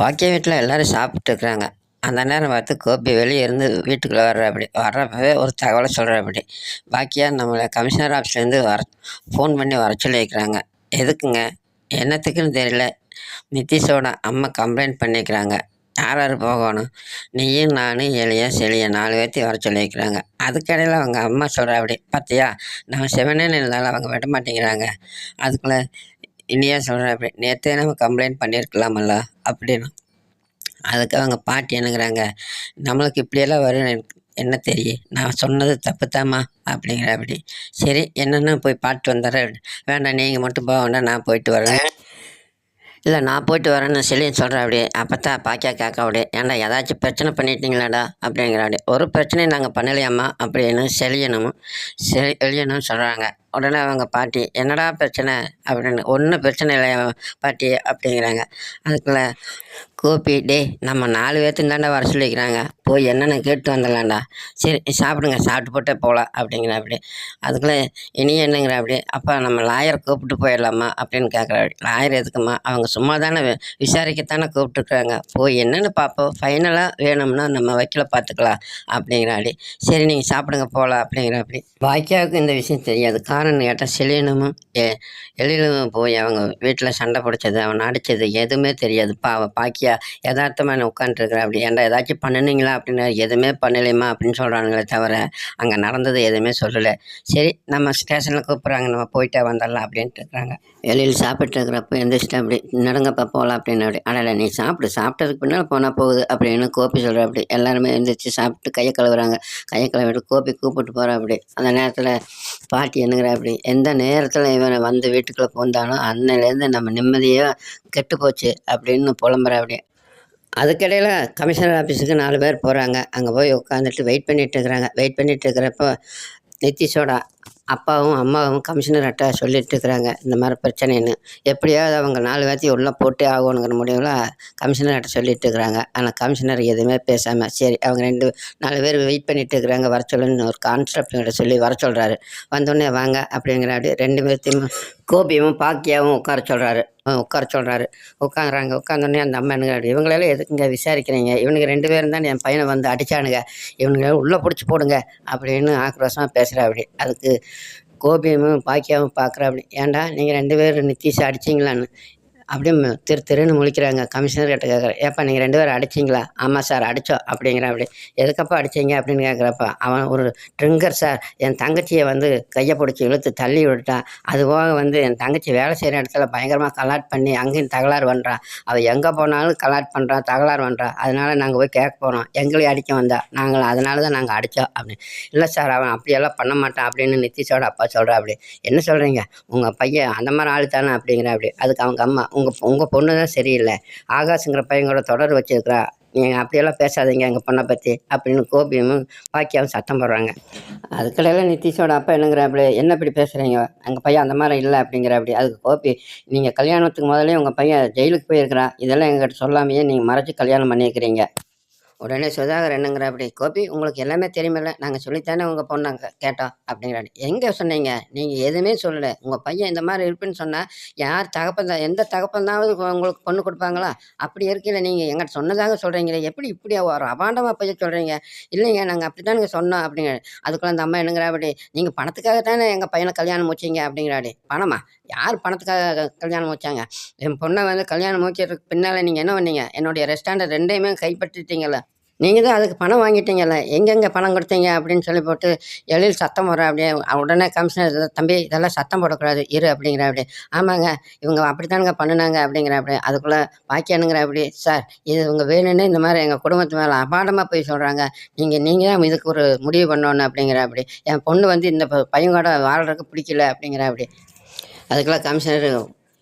பாக்கிய வீட்டில் எல்லோரும் சாப்பிட்டுருக்குறாங்க அந்த நேரம் பார்த்து கோபி வெளியே இருந்து வீட்டுக்குள்ளே வர்றாப்படி வர்றப்பவே ஒரு தகவலை சொல்கிறாப்படி பாக்கியா நம்மளை கமிஷனர் ஆஃபீஸ்லேருந்து வர ஃபோன் பண்ணி வர சொல்லி வைக்கிறாங்க எதுக்குங்க? என்னத்துக்குன்னு தெரியல. நிதிஷோட அம்மா கம்ப்ளைண்ட் பண்ணிக்கிறாங்க. யார் யார் போகணும்? நீயும் நானும் எளிய செளிய நாலு பேர்த்தையும் வர சொல்லி வைக்கிறாங்க அதுக்கடையில் அவங்க அம்மா சொல்கிறா அப்படி பார்த்தியா நம்ம செவனேன்னு இருந்தாலும் அவங்க விட மாட்டேங்கிறாங்க. அதுக்குள்ளே இனியா சொல்கிறேன் அப்படி நேற்றே நம்ம கம்ப்ளைண்ட் பண்ணியிருக்கலாமல்ல அப்படின்னு. அதுக்கு அவங்க பாட்டி என்னங்கிறாங்க நம்மளுக்கு இப்படியெல்லாம் வரும் என்ன தெரியும்? நான் சொன்னது தப்புத்தாம்மா அப்படிங்கிற அப்படி சரி என்னென்னு போய் பாட்டு வந்துடுறேன் வேண்டாம் நீங்கள் மட்டும் போக வேண்டாம் நான் போயிட்டு வரேன் இல்லை நான் போயிட்டு வரேன்னு சொல்லி சொல்கிறேன் அப்படி அப்போ தான் பாக்கியா கேட்க அப்படி ஏன்டா ஏதாச்சும் பிரச்சனை பண்ணிட்டீங்களாடா? அப்படிங்கிற ஒரு பிரச்சனையும் நாங்கள் பண்ணலையாம்மா அப்படின்னு செழியணும் செழியணும்னு சொல்கிறாங்க உடனே அவங்க பாட்டி என்னடா பிரச்சனை? அப்படின்னு ஒன்றும் பிரச்சனை இல்லை பாட்டி? அப்படிங்கிறாங்க. அதுக்குள்ளே கோபி டே நம்ம நாலு பேர்த்துந்தாண்டா வர சொல்லிக்கிறாங்க போய் என்னென்னு கேட்டு வந்துடலாம்டா. சரி சாப்பிடுங்க சாப்பிட்டு போட்டே போகலாம் அப்படிங்கிற அப்படி அதுக்குள்ளே இனி என்னங்கிற அப்படி அப்போ நம்ம லாயரை கூப்பிட்டு போயிடலாமா? அப்படின்னு கேட்குறாரு லாயர் எதுக்குமா அவங்க சும்மா தானே விசாரிக்கத்தானே கூப்பிட்டுருக்குறாங்க. போய் என்னென்னு பார்ப்போம் ஃபைனலாக வேணும்னா நம்ம வக்கீல பார்த்துக்கலாம் அப்படிங்கிறாடி சரி நீங்கள் சாப்பிடுங்க போகலாம் அப்படிங்கிற அப்படி பாக்கியாவுக்கு இந்த விஷயம் தெரியாது. காரணம் கேட்டால் செலியனும் எ எழிலும் போய் அவங்க வீட்டில் சண்டை பிடிச்சது அவன் அடித்தது எதுவுமே தெரியாது. பா பாக்கியா யதார்த்தமாக உட்காந்துருக்குறேன் அப்படி. ஏன்டா ஏதாச்சும் பண்ணுனீங்களா அப்படின்னு எதுவுமே பண்ணலைம்மா அப்படின்னு சொல்கிறானுங்களே தவிர அங்கே நடந்தது எதுவுமே சொல்லலை. சரி நம்ம ஸ்டேஷனில் கூப்பிட்றாங்க நம்ம போயிட்டே வந்துடலாம் அப்படின்ட்டு இருக்கிறாங்க வெளியில் சாப்பிட்டுருக்கிறப்ப எந்திரிச்சிட்டு அப்படி நடங்கப்பா போகலாம் அப்படின்னு அப்படி. அடல நீ சாப்பிடு சாப்பிட்டதுக்கு பின்னால் போனால் போகுது அப்படின்னு கோப்பி சொல்கிற அப்படி. எல்லாருமே எந்திரிச்சு சாப்பிட்டு கையை கழுவுறாங்க. கையை கழுவிட்டு கோப்பி கூப்பிட்டு போகிற அப்படி. அந்த நேரத்தில் பாட்டி என்னங்கிற அப்படி. எந்த நேரத்தில் இவன் வந்து வீட்டுக்குள்ளே பூந்தானோ அன்னையிலேருந்து நம்ம நிம்மதியாக கெட்டு போச்சு அப்படின்னு புலம்புற அப்படி. அதுக்கிடையில் கமிஷனர் ஆஃபீஸுக்கு நாலு பேர் போகிறாங்க அங்கே போய் உட்காந்துட்டு வெயிட் பண்ணிகிட்டு இருக்கிறாங்க. வெயிட் பண்ணிகிட்டு இருக்கிறப்போ நித்திஷோட அப்பாவும் அம்மாவும் கமிஷனர்கிட்ட சொல்லிட்டு இருக்கிறாங்க இந்த மாதிரி பிரச்சனைன்னு. எப்படியாவது அவங்க நாலு பேர்த்தையும் உள்ளே போட்டே ஆகணுங்கிற முடிவில் கமிஷனர்கிட்ட சொல்லிட்டு இருக்கிறாங்க. ஆனால் கமிஷனர் எதுவுமே பேசாமல் சரி அவங்க ரெண்டு நாலு பேர் வெயிட் பண்ணிட்டு இருக்கிறாங்க வர சொல்லுன்னு ஒரு கான்ஸ்டபிள்கிட்ட சொல்லி வர சொல்கிறாரு வந்தோடனே வாங்க அப்படிங்கிறாரு ரெண்டு பேர்த்தையும் கோபியும் பாக்கியாவும் உட்கார சொல்கிறாரு உட்கார சொல்கிறாரு உட்காந்துறாங்க உட்காந்தோடனே அந்த அம்மா என்ன இவங்களெல்லாம் எதுக்குங்க விசாரிக்கிறீங்க? இவனுங்க ரெண்டு பேரும் தான் என் பையனை வந்து அடிச்சானுங்க. இவனுங்க உள்ளே பிடிச்சி போடுங்க. அப்படின்னு ஆக்ரோஷமாக பேசுகிறா அப்படி. அதுக்கு கோபியமும் பாக்கியாவும் பார்க்குறா அப்படி. ஏன்டா? நீங்கள் ரெண்டு பேரும் நித்தீஷை அடிச்சிங்களான்னு. அப்படியே திரு திருன்னு முழிக்கிறாங்க. கமிஷனர் கிட்ட கேட்குறேன் ஏப்பா நீங்கள் ரெண்டு பேரும் அடிச்சிங்களா? ஆமாம் சார் அடித்தோம் அப்படிங்கிற அப்படி எதுக்கப்பா அடிச்சீங்க? அப்படின்னு கேட்குறப்ப அவன் ஒரு ட்ரிங்கர் சார் என் தங்கச்சியை வந்து கையை பிடிச்சி இழுத்து தள்ளி விட்டான் அது போக வந்து என் தங்கச்சி வேலை செய்கிற இடத்துல பயங்கரமாக கலாட் பண்ணி அங்கேயும் தகராறு பண்ணுறான் அவள் எங்கே போனாலும் கலாட் பண்ணுறான் தகராறு பண்ணுறான் அதனால் நாங்கள் போய் கேட்க போகிறோம் எங்களையும் அடிக்க வந்தா நாங்கள் அதனால தான் நாங்கள் அடித்தோம் அப்படின்னு. இல்லை சார் அவன் அப்படியெல்லாம் பண்ண மாட்டான் அப்படின்னு நித்திஷோட அப்பா சொல்கிறா அப்படி. என்ன சொல்கிறீங்க உங்கள் பையன் அந்த மாதிரி ஆள் தானே அப்படிங்கிற அப்படி. அதுக்கு அவங்க அம்மா உங்கள் உங்கள் பொண்ணு தான் சரியில்லை. ஆகாஷுங்கிற பையன் தொடர் வச்சிருக்கிறா. நீங்கள் அப்படியெல்லாம் பேசாதீங்க எங்கள் பொண்ணை பற்றி அப்படின்னு கோபியும் பாக்கியாவும் சத்தம் போடுறாங்க. அதுக்கடையில் நிதிஷோட அப்பா என்னங்கிற அப்படி என்ன இப்படி பேசுகிறீங்க எங்கள் பையன் அந்த மாதிரி இல்லை அப்படிங்கிற அப்படி அதுக்கு கோபி நீங்கள் கல்யாணத்துக்கு முதல்ல உங்கள் பையன் ஜெயிலுக்கு போயிருக்கிறான். இதெல்லாம் எங்கள்கிட்ட சொல்லாமையே நீங்கள் மறைச்சி கல்யாணம் பண்ணியிருக்கிறீங்க. உடனே சுதாகர் என்னங்கிற அப்படி கோபி உங்களுக்கு எல்லாமே தெரியுமில்ல. நாங்கள் சொல்லித்தானே உங்கள் பொண்ணாங்க கேட்டோம். அப்படிங்கிறாரு. எங்கே சொன்னீங்க? நீங்கள் எதுவுமே சொல்லலை. உங்கள் பையன் இந்த மாதிரி இருப்புன்னு சொன்னால் யார் தகப்பன் தான் எந்த தகப்பந்தாவது உங்களுக்கு பொண்ணு கொடுப்பாங்களா? அப்படி இருக்கையில் நீங்கள் எங்கிட்ட சொன்னதாக சொல்கிறீங்களே எப்படி இப்படி ஒரு அபாண்டமாக போய் சொல்கிறீங்க இல்லைங்க நாங்கள் அப்படி தானுங்க சொன்னோம். அப்படிங்கிற அதுக்குள்ள அந்த அம்மா என்னங்கிற அப்படி நீங்கள் பணத்துக்காக தானே எங்கள் பையனை கல்யாணம் முடிச்சிங்க? அப்படிங்கிறாடி பணமா? யார் பணத்துக்காக கல்யாணம் முடிச்சாங்க? என் பொண்ணை வந்து கல்யாணம் முடிச்சதுக்கு பின்னால் நீங்கள் என்ன பண்ணீங்க? என்னுடைய ரெஸ்டாரண்ட் ரெண்டையுமே கைப்பற்றிட்டீங்கல்ல. நீங்கள் தான் அதுக்கு பணம் வாங்கிட்டீங்கல்ல எங்கெங்கே பணம் கொடுத்தீங்க அப்படின்னு சொல்லி போட்டு எழில் சத்தம் போடுற அப்படியே உடனே கமிஷனர் தம்பி இதெல்லாம் சத்தம் போடக்கூடாது இரு அப்படிங்கிற அப்படி. ஆமாங்க இவங்க அப்படித்தானுங்க பண்ணுனாங்க அப்படிங்கிற அப்படி. அதுக்குள்ளே பாக்கியானுங்கிற அப்படி சார் இது இவங்க வேணும்னு இந்த மாதிரி எங்கள் குடும்பத்து மேலே அபாடமாக போய் சொல்கிறாங்க நீங்கள் நீங்கள் தான் இதுக்கு ஒரு முடிவு பண்ணணும் அப்படிங்கிற அப்படி. என் பொண்ணு வந்து இந்த ப- பையன் கூட வாழ்கிறதுக்கு பிடிக்கல அப்படிங்கிற அப்படி. அதுக்கெல்லாம் கமிஷனர்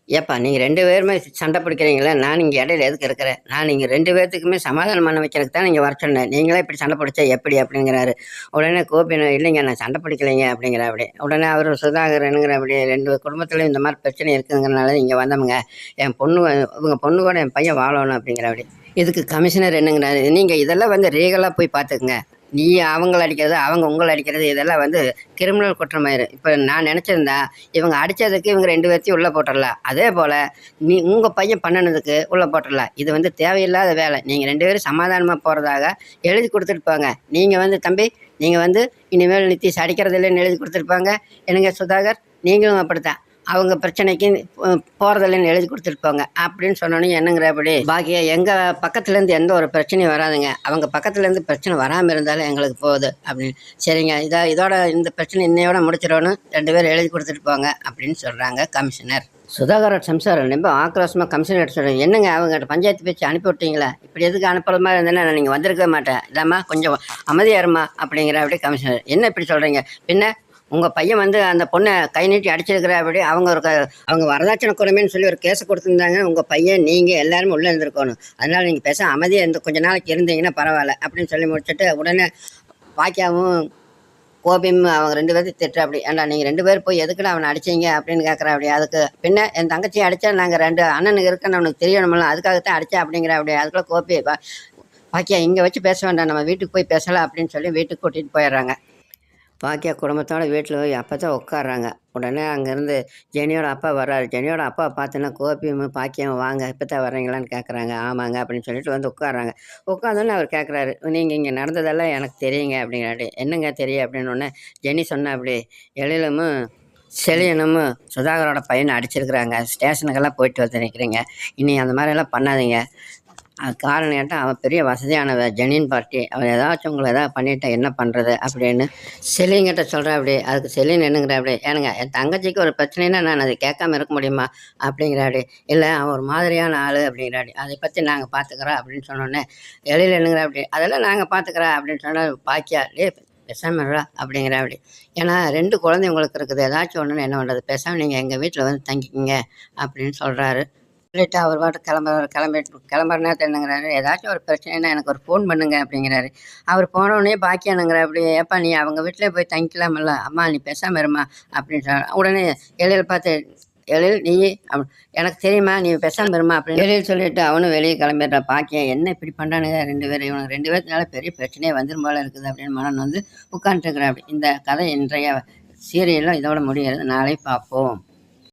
ஏப்பா நீங்கள் ரெண்டு பேருமே சண்டை பிடிக்கிறீங்களே நான் இங்கே இடையில எதுக்கு இருக்கிறேன்? நான் நீங்கள் ரெண்டு பேர்த்துக்குமே சமாதானம் பண்ண வைக்கிறதுக்கு தான் நீங்கள் வர சொன்னேன். நீங்களே இப்படி சண்டை பிடிச்சா எப்படி அப்படிங்கிறாரு. உடனே கோபி இல்லைங்க நான் சண்டை பிடிக்கலைங்க அப்படிங்கிற அப்படி உடனே அவர் சுதாகர் அப்படி ரெண்டு குடும்பத்துலேயும் இந்த மாதிரி பிரச்சனை இருக்குங்கிறனால இங்கே வந்தவங்க என் பொண்ணு உங்கள் இவங்க பொண்ணு கூட என் பையன் வாழணும் அப்படிங்கிற அப்படி இதுக்கு கமிஷனர் என்னங்கிறாரு. நீங்கள் இதெல்லாம் வந்து ரீகலாக போய் பார்த்துக்குங்க. நீ அவங்கள அடிக்கிறது அவங்க உங்களை அடிக்கிறது இதெல்லாம் வந்து கிரிமினல் குற்றமாயிரும் இப்போ நான் நினச்சிருந்தா இவங்க அடித்ததுக்கு இவங்க ரெண்டு பேர்த்தையும் உள்ளே போட்டுடலாம் அதே போல் நீ உங்கள் பையன் பண்ணினதுக்கு உள்ளே போட்டுடலாம் இது வந்து தேவையில்லாத வேலை. நீங்கள் ரெண்டு பேரும் சமாதானமாக போகிறதாக எழுதி கொடுத்துட்டு போங்க. நீங்கள் வந்து தம்பி நீங்கள் வந்து இனிமேல் நித்திஷ் அடிக்கிறது இல்லைன்னு எழுதி கொடுத்துருப்பாங்க என்னங்க சுதாகர்? நீங்களும் அப்படித்தான். அவங்க பிரச்சனைக்கு போகிறதில்லன்னு எழுதி கொடுத்துருப்பாங்க. அப்படின்னு சொன்னோன்னே என்னங்கிறபடி பாக்கியா எங்கள் பக்கத்துலேருந்து எந்த ஒரு பிரச்சனையும் வராதுங்க. அவங்க பக்கத்துலேருந்து பிரச்சனை வராமல் இருந்தாலும் எங்களுக்கு போகுது. அப்படின்னு சரிங்க இதோ இதோட இந்த பிரச்சனை இன்னையோட முடிச்சிடணும் ரெண்டு பேரும் எழுதி கொடுத்துட்டு போங்க அப்படின்னு சொல்கிறாங்க கமிஷனர். சுதாகர சம்சாரம் ரொம்ப ஆக்ரோஷமாக கமிஷனர் சொல்கிறேன் என்னங்க அவங்க பஞ்சாயத்து பேச்சு அனுப்பி விட்டீங்களா? இப்படி எதுக்கு அனுப்புற மாதிரி இருந்தேன்னா நான் நீங்கள் வந்திருக்கவே மாட்டேன். இல்லாமா கொஞ்சம் அமைதியாருமா அப்படிங்கிற அப்படி கமிஷனர். என்ன இப்படி சொல்கிறீங்க பின்ன உங்கள் பையன் வந்து அந்த பொண்ணை கை நீட்டி அடிச்சிருக்கிற அப்படி அவங்க ஒரு க- அவங்க வரதட்சணை கொடுமைன்னு சொல்லி ஒரு கேஸை கொடுத்துருந்தாங்க உங்கள் பையன் நீங்கள் எல்லாருமே உள்ளே இருந்திருக்கணும். அதனால் நீங்கள் பேச அமைதியாக இருந்து கொஞ்ச நாளைக்கு இருந்தீங்கன்னா பரவாயில்ல அப்படின்னு சொல்லி முடிச்சுட்டு உடனே பாக்கியாவும் கோபியும் அவங்க ரெண்டு பேர்த்தையும் திட்டுற அப்படி ஏன்டா நீங்கள் ரெண்டு பேர் போய் எதுக்குடா அவனை அடிச்சீங்க அப்படின்னு கேட்குற அப்படி அதுக்கு பின்ன என் தங்கச்சியை அடித்தா நாங்கள் ரெண்டு அண்ணனுக்கு இருக்குன்னு அவனுக்கு தெரியணுமில்ல அதுக்காகத்தான் அடித்தா அப்படிங்கிற அப்படி அதுக்குள்ளே கோபி பாக்கியா இங்கே வச்சு பேச வேண்டாம் நம்ம வீட்டுக்கு போய் பேசலாம் அப்படின்னு சொல்லி வீட்டுக்கு கூட்டிகிட்டு போயிடுறாங்க. பாக்கியா குடும்பத்தோட வீட்டில் போய் அப்போ தான் உட்காடுறாங்க உடனே அங்கேருந்து ஜெனியோட அப்பா வர்றாரு. ஜெனியோட அப்பா பார்த்தோன்னா கோபியும் பாக்கியம் வாங்க இப்போ தான் வர்றீங்களான்னு கேட்குறாங்க ஆமாங்க அப்படின்னு சொல்லிட்டு வந்து உட்காடுறாங்க உட்காந்தோன்னே அவர் கேட்குறாரு நீங்கள் இங்கே நடந்ததெல்லாம் எனக்கு தெரியுங்க அப்படிங்கிறாரு. என்னங்க தெரியும்? அப்படின்னு ஜெனி சொன்ன அப்படி எழிலமும் செலியனும் சுதாகரோட பையனை அடிச்சிருக்கிறாங்க. ஸ்டேஷனுக்கெல்லாம் போயிட்டு வந்து நிற்கிறீங்க இனி அந்த மாதிரிலாம் பண்ணாதீங்க. காரணம் கேட்டால் அவன் பெரிய வசதியானவ ஜெனின் பார்ட்டி அவன் ஏதாச்சும் உங்களை ஏதாவது பண்ணிட்டா என்ன பண்ணுறது அப்படின்னு செலிங்கிட்ட சொல்கிறேன் அப்படி அதுக்கு செலின் என்னங்கிற அப்படி ஏனுங்க என் தங்கச்சிக்கு ஒரு பிரச்சனைனா நான் அதை கேட்காம இருக்க முடியுமா அப்படிங்கிறாடி இல்லை அவன் ஒரு மாதிரியான ஆள் அப்படிங்கிறாடி அதை பற்றி நாங்கள் பார்த்துக்குறோம் அப்படின்னு சொன்னோன்னே எழில் என்னங்கிற அப்படி அதெல்லாம் நாங்கள் பார்த்துக்குறோம் அப்படின்னு சொன்னால் பாக்கியா டே பேசாமடா அப்படிங்கிற அப்படி ஏன்னா ரெண்டு குழந்தை உங்களுக்கு இருக்குது. ஏதாச்சும் ஒன்றுன்னு என்ன பண்ணுறது பேசாமல் நீங்கள் எங்கள் வீட்டில் வந்து தங்கிக்கிங்க அப்படின்னு சொல்கிறாரு சொல்லிட்டு அவர் பாட்டு கிளம்புறாரு கிளம்பிட்டு கிளம்புற நேரத்தில் என்னங்கிறாரு ஏதாச்சும் ஒரு பிரச்சனைனா எனக்கு ஒரு ஃபோன் பண்ணுங்க அப்படிங்கிறாரு. அவர் போனோடனே பாக்கியானுங்கிற அப்படி ஏப்பா நீ அவங்க வீட்டிலே போய் தங்கிக்கலாமல்ல அம்மா நீ பேசாமல் இருமா அப்படின்னு உடனே எழில் பார்த்து எழில் நீ எனக்கு தெரியுமா நீ பேசாமல் இருமா அப்படின்னு எழில் சொல்லிட்டு அவனும் வெளியே கிளம்பிடுற பாக்கியம் என்ன இப்படி பண்ணுறானுங்க ரெண்டு பேரும் இவனுக்கு ரெண்டு பேர்த்துனால பெரிய பிரச்சனையே வந்துரும் போல இருக்குது அப்படின்னு மனம் வந்து உட்காந்துருக்குறேன் அப்படி இந்த கதை இன்றைய சீரியலும் இதோட முடிகிறது. நாளை பார்ப்போம்.